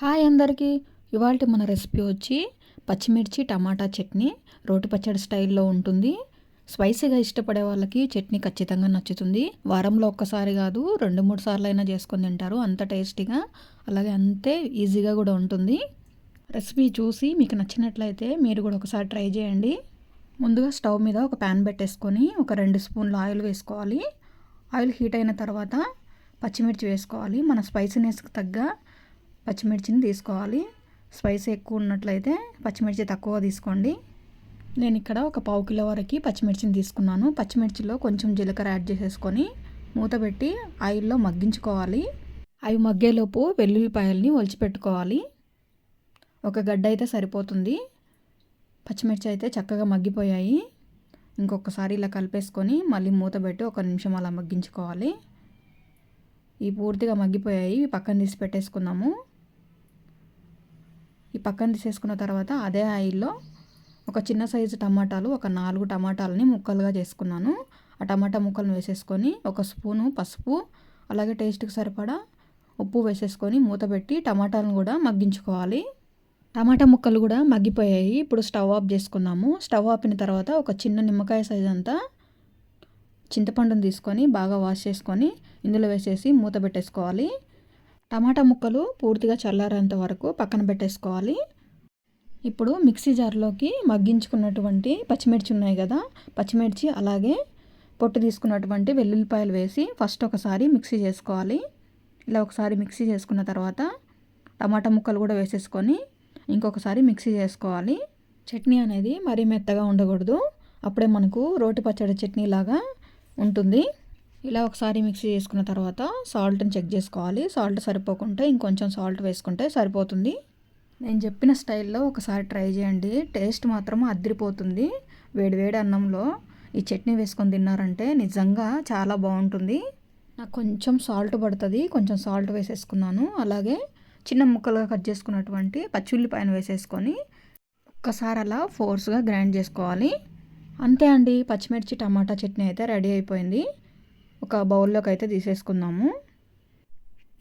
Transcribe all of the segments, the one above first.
Hi అందరికీ. ఇవాళ మన రెసిపీ వచ్చి పచ్చిమిర్చి టమాటా చట్నీ రోటి పచ్చడి స్టైల్లో ఉంటుంది. స్పైసీగా ఇష్టపడే వాళ్ళకి చట్నీ ఖచ్చితంగా నచ్చుతుంది. వారంలో ఒక్కసారి కాదు రెండు మూడు సార్లు అయినా చేసుకొని తింటారు. అంత టేస్టీగా అలాగే అంతే ఈజీగా కూడా ఉంటుంది. రెసిపీ చూసి మీకు నచ్చినట్లయితే మీరు కూడా ఒకసారి ట్రై చేయండి. ముందుగా స్టవ్ మీద ఒక ప్యాన్ పెట్టేసుకొని ఒక రెండు స్పూన్లు ఆయిల్ వేసుకోవాలి. ఆయిల్ హీట్ అయిన తర్వాత పచ్చిమిర్చి వేసుకోవాలి. మన స్పైసీనెస్కి తగ్గ పచ్చిమిర్చిని తీసుకోవాలి. స్పైస్ ఎక్కువ ఉన్నట్లయితే పచ్చిమిర్చి తక్కువ తీసుకోండి. నేను ఇక్కడ ఒక పావు కిలో వరకు పచ్చిమిర్చిని తీసుకున్నాను. పచ్చిమిర్చిలో కొంచెం జీలకర్ర యాడ్ చేసేసుకొని మూత పెట్టి ఆయిల్లో మగ్గించుకోవాలి. అవి మగ్గేలోపు వెల్లుల్లిపాయల్ని ఒలిచిపెట్టుకోవాలి. ఒక గడ్డ అయితే సరిపోతుంది. పచ్చిమిర్చి అయితే చక్కగా మగ్గిపోయాయి. ఇంకొకసారి ఇలా కలిపేసుకొని మళ్ళీ మూత పెట్టి ఒక నిమిషం అలా మగ్గించుకోవాలి. ఇవి పూర్తిగా మగ్గిపోయాయి. పక్కన తీసి పెట్టేసుకుందాము. ఈ పక్కన తీసేసుకున్న తర్వాత అదే ఆయిల్లో ఒక చిన్న సైజు టమాటాలు ఒక నాలుగు టమాటాలని ముక్కలుగా చేసుకున్నాను. ఆ టమాటా ముక్కలను వేసేసుకొని ఒక స్పూను పసుపు అలాగే టేస్ట్కి సరిపడా ఉప్పు వేసేసుకొని మూత పెట్టి టమాటాలను కూడా మగ్గించుకోవాలి. టమాటా ముక్కలు కూడా మగ్గిపోయాయి. ఇప్పుడు స్టవ్ ఆఫ్ చేసుకున్నాము. స్టవ్ ఆపిన తర్వాత ఒక చిన్న నిమ్మకాయ సైజ్ అంతా చింతపండుని తీసుకొని బాగా వాష్ చేసుకొని ఇందులో వేసేసి మూత పెట్టేసుకోవాలి. టమాటా ముక్కలు పూర్తిగా చల్లారేంత వరకు పక్కన పెట్టేసుకోవాలి. ఇప్పుడు మిక్సీ జార్లోకి మగ్గించుకున్నటువంటి పచ్చిమిర్చి ఉన్నాయి కదా పచ్చిమిర్చి అలాగే పొట్టు తీసుకున్నటువంటి వెల్లుల్లిపాయలు వేసి ఫస్ట్ ఒకసారి మిక్సీ చేసుకోవాలి. ఇలా ఒకసారి మిక్సీ చేసుకున్న తర్వాత టమాటా ముక్కలు కూడా వేసేసుకొని ఇంకొకసారి మిక్సీ చేసుకోవాలి. చట్నీ అనేది మరీ మెత్తగా ఉండకూడదు. అప్పుడే మనకు రోటి పచ్చడి చట్నీ లాగా ఉంటుంది. ఇలా ఒకసారి మిక్సీ చేసుకున్న తర్వాత సాల్ట్ని చెక్ చేసుకోవాలి. సాల్ట్ సరిపోకుంటే ఇంకొంచెం సాల్ట్ వేసుకుంటే సరిపోతుంది. నేను చెప్పిన స్టైల్లో ఒకసారి ట్రై చేయండి. టేస్ట్ మాత్రం అద్దరిపోతుంది వేడివేడి అన్నంలో ఈ చట్నీ వేసుకొని తిన్నారంటే నిజంగా చాలా బాగుంటుంది. నాకు కొంచెం సాల్ట్ పడుతుంది. కొంచెం సాల్ట్ వేసేసుకున్నాను. అలాగే చిన్న ముక్కలుగా కట్ చేసుకున్నటువంటి పచ్చిల్లిపాయను వేసేసుకొని ఒక్కసారి అలా ఫోర్స్గా గ్రైండ్ చేసుకోవాలి. అంతే అండి. పచ్చిమిర్చి టమాటా చట్నీ అయితే రెడీ అయిపోయింది. ఒక బౌల్లోకి అయితే తీసేసుకుందాము.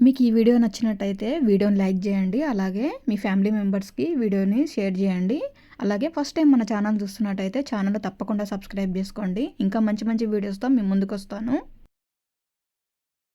మీకు ఈ వీడియో నచ్చినట్టయితే వీడియోని లైక్ చేయండి అలాగే మీ ఫ్యామిలీ మెంబర్స్కి వీడియోని షేర్ చేయండి. అలాగే ఫస్ట్ టైం మన ఛానల్ చూస్తున్నట్టయితే ఛానల్ తప్పకుండా సబ్స్క్రైబ్ చేసుకోండి. ఇంకా మంచి మంచి వీడియోస్తో మీ ముందుకు వస్తాను